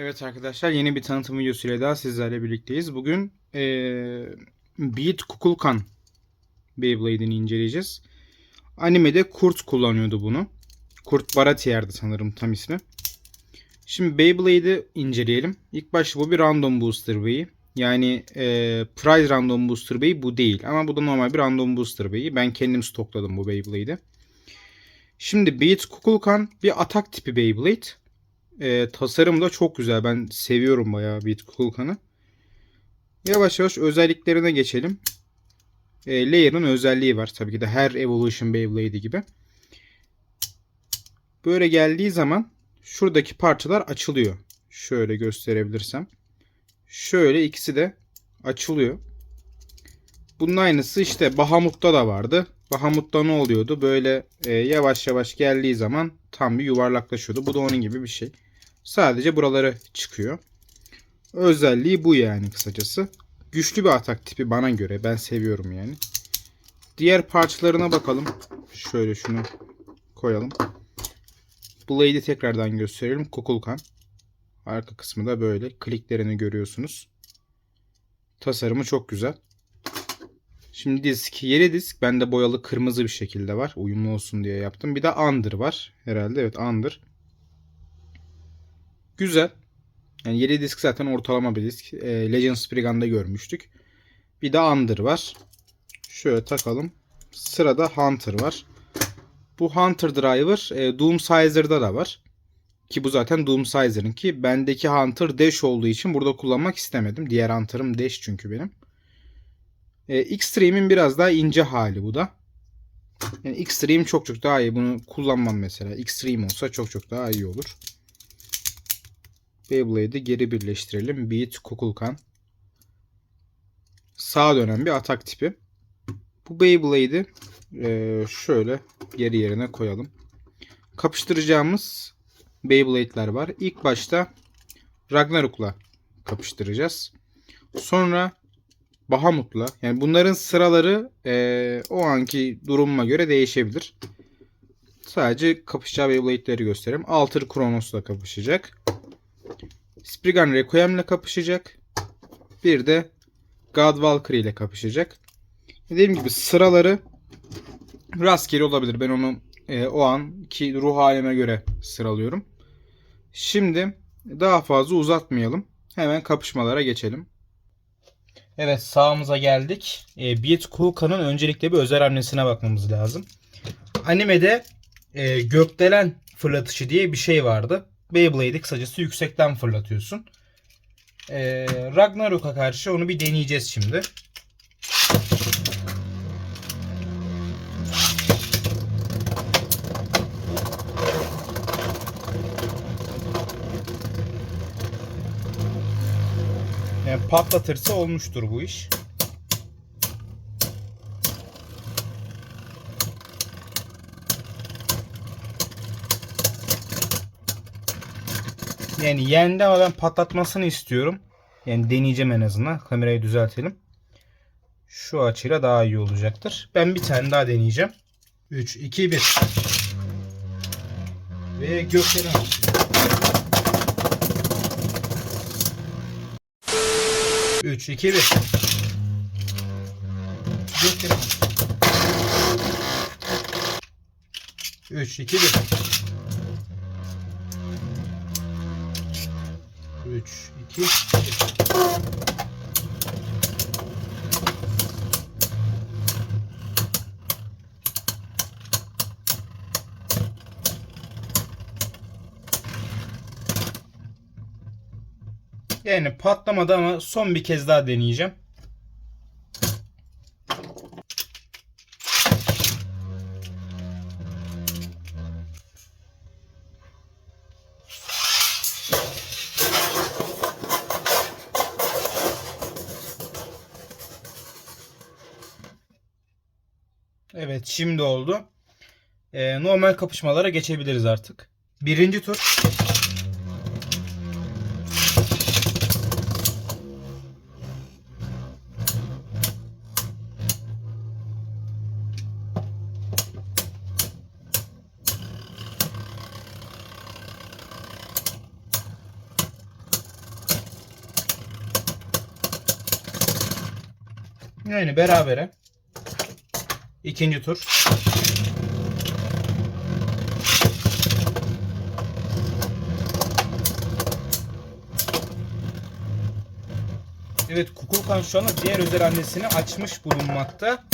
Evet arkadaşlar yeni bir tanıtım videosuyla daha sizlerle birlikteyiz. Bugün eee Beat Kukulkan Beyblade'ini inceleyeceğiz. Animede Kurt kullanıyordu bunu. Kurt Baratier'di sanırım tam ismi. Şimdi Beyblade'i inceleyelim. İlk başta bu bir Random Booster Bey'i. Yani eee Prize Random Booster Bey bu değil. Ama bu da normal bir Random Booster Bey'i. Ben kendim stokladım bu Beyblade'i. Şimdi Beat Kukulkan bir atak tipi Beyblade. E, tasarım da çok güzel. Ben seviyorum bayağı Beat Kulkan'ı. Yavaş yavaş özelliklerine geçelim. E, Layer'ın özelliği var. Tabii ki de her Evolution Beyblade'i gibi. Böyle geldiği zaman şuradaki parçalar açılıyor. Şöyle gösterebilirsem. Şöyle ikisi de açılıyor. Bunun aynısı işte Bahamut'ta da vardı. Bahamut'ta ne oluyordu? Böyle e, yavaş yavaş geldiği zaman tam bir yuvarlaklaşıyordu. Bu da onun gibi bir şey. Sadece buraları çıkıyor. Özelliği bu yani kısacası. Güçlü bir atak tipi bana göre. Ben seviyorum yani. Diğer parçalarına bakalım. Şöyle şunu koyalım. Blade'i tekrardan gösterelim. Kukulkan. Arka kısmı da böyle. Kliklerini görüyorsunuz. Tasarımı çok güzel. Şimdi disk. Yeri disk. Bende boyalı kırmızı bir şekilde var. Uyumlu olsun diye yaptım. Bir de under var. Herhalde evet under. Güzel. Yani 7 disk zaten ortalama bir disk. E, Legends Brigand'da görmüştük. Bir de Under var. Şöyle takalım. Sırada Hunter var. Bu Hunter Driver e, Doomsizer'da da var. Ki bu zaten Doomsizer'ın ki bendeki Hunter Dash olduğu için burada kullanmak istemedim. Diğer Hunter'ım Dash çünkü benim. E, Extreme'in biraz daha ince hali bu da. Yani Extreme çok çok daha iyi. Bunu kullanmam mesela. Extreme olsa çok çok daha iyi olur. Beyblade'i geri birleştirelim. Beat Kukulkan. Sağa dönen bir atak tipi. Bu Beyblade'i e, şöyle geri yerine koyalım. Kapıştıracağımız Beyblade'ler var. İlk başta Ragnarok'la kapıştıracağız. Sonra Bahamut'la. Yani bunların sıraları e, o anki durumuma göre değişebilir. Sadece kapışacağı Beyblade'leri göstereyim. Alter Kronos'la kapışacak. Spriggan Requiem'le kapışacak. Bir de God Valkyrie ile kapışacak. Dediğim gibi sıraları rastgele olabilir. Ben onu e, o anki ruh halime göre sıralıyorum. Şimdi daha fazla uzatmayalım. Hemen kapışmalara geçelim. Evet sağımıza geldik. E, Beat Kulkan'ın öncelikle bir özel hamlesine bakmamız lazım. Animede e, gökdelen fırlatışı diye bir şey vardı. Beyblade'i kısacası yüksekten fırlatıyorsun. Ee, Ragnarok'a karşı onu bir deneyeceğiz şimdi. Yani patlatırsa olmuştur bu iş. Yani yendi ama ben patlatmasını istiyorum. Yani deneyeceğim en azından. Kamerayı düzeltelim. Şu açıyla daha iyi olacaktır. Ben bir tane daha deneyeceğim. 3, 2, 1. Ve gökdelen Üç, iki, bir. Gökdelen Üç, iki, bir. 3, 2, 1. Yani patlamadı ama son bir kez daha deneyeceğim. Evet şimdi oldu. Ee, normal kapışmalara geçebiliriz artık. Birinci tur. Yani berabere. İkinci tur. Evet Kukulkan şu anda diğer özel annesini açmış bulunmakta.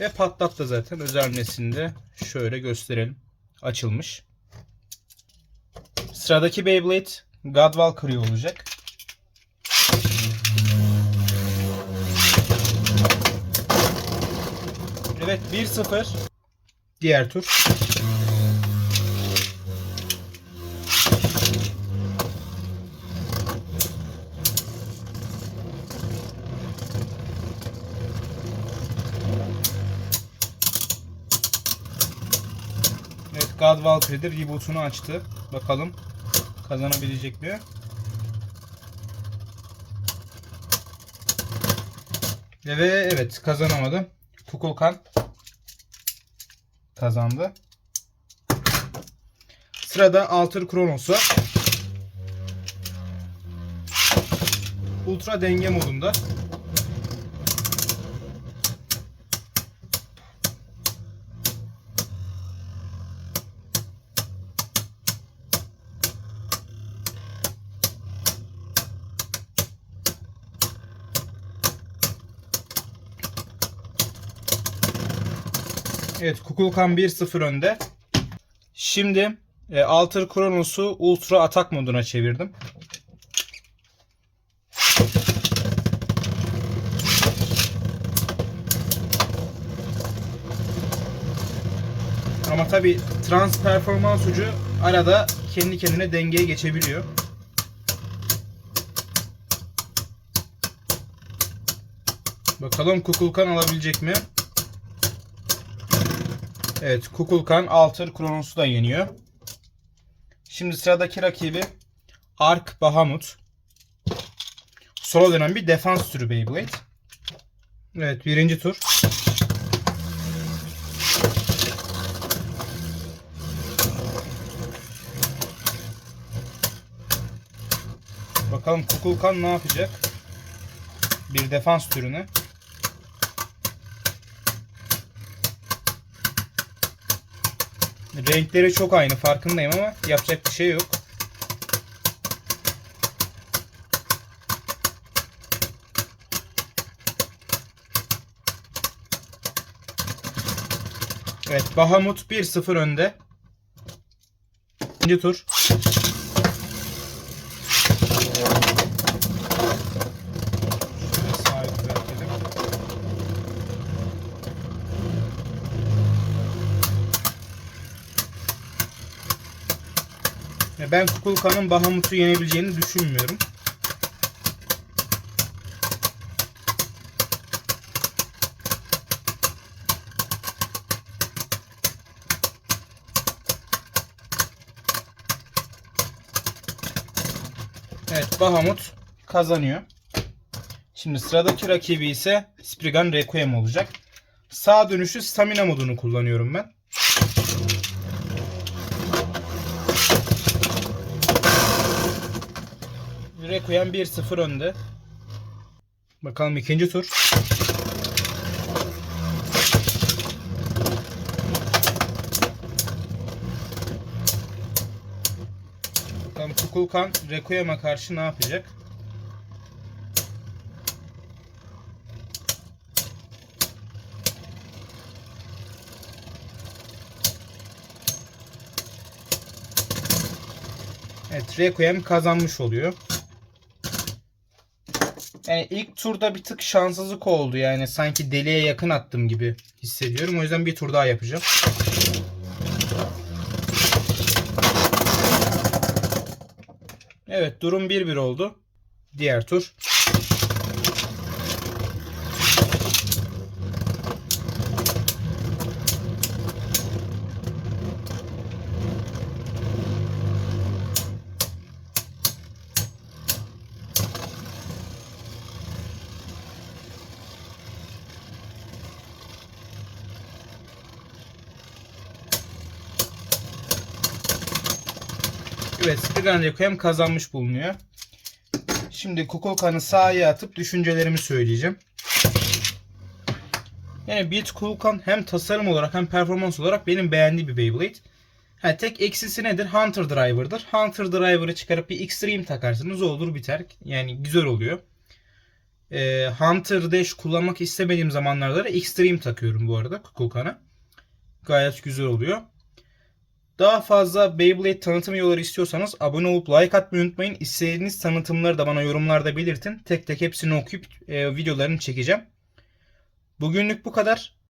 Ve patlattı zaten. Özel annesini de şöyle gösterelim. Açılmış. Sıradaki Beyblade God Valkyrie olacak. Evet 1-0. Diğer tur. Evet God Valkyrie'dir. Reboot'unu açtı. Bakalım kazanabilecek mi? Ve evet kazanamadı. Kukulkan kazandı. Sırada Alter Kronos'u. Ultra denge modunda. Evet Kukulkan 1-0 önde. Şimdi e, Alter Kronos'u Ultra Atak moduna çevirdim. Ama tabi trans performans ucu arada kendi kendine dengeye geçebiliyor. Bakalım Kukulkan alabilecek mi? Evet Kukulkan Alter Kronos'u da yeniyor. Şimdi sıradaki rakibi Ark Bahamut. Sola dönen bir defans türü Beyblade. Evet birinci tur. Bakalım Kukulkan ne yapacak? Bir defans türünü. Renkleri çok aynı farkındayım ama yapacak bir şey yok. Evet Bahamut 1-0 önde. İkinci tur. Şöyle sağa yükseltelim. Ya Ben Kukulkan'ın Bahamut'u yenebileceğini düşünmüyorum. Evet Bahamut kazanıyor. Şimdi sıradaki rakibi ise Spriggan Requiem olacak. Sağ dönüşü stamina modunu kullanıyorum ben. Requiem 1-0 önde. Bakalım ikinci tur. Bakalım Kukulkan Requiem'e karşı ne yapacak? Evet Requiem kazanmış oluyor. Yani ilk turda bir tık şanssızlık oldu yani sanki deliğe yakın attım gibi hissediyorum. O yüzden bir tur daha yapacağım. Evet durum 1-1 oldu. Diğer tur. Evet Spriggan Requiem kazanmış bulunuyor. Şimdi Kukulkan'ı sahaya atıp düşüncelerimi söyleyeceğim. Yani Build Kukulkan hem tasarım olarak hem performans olarak benim beğendiğim bir Beyblade. Ha, tek eksisi nedir? Hunter Driver'dır. Hunter Driver'ı çıkarıp bir Extreme takarsınız olur biter. Yani güzel oluyor. Ee, Hunter Dash kullanmak istemediğim zamanlarda da Extreme takıyorum bu arada Kukulkan'a. Gayet güzel oluyor. Daha fazla Beyblade tanıtım yolları istiyorsanız abone olup like atmayı unutmayın. İstediğiniz tanıtımları da bana yorumlarda belirtin. Tek tek hepsini okuyup e, videolarını çekeceğim. Bugünlük bu kadar.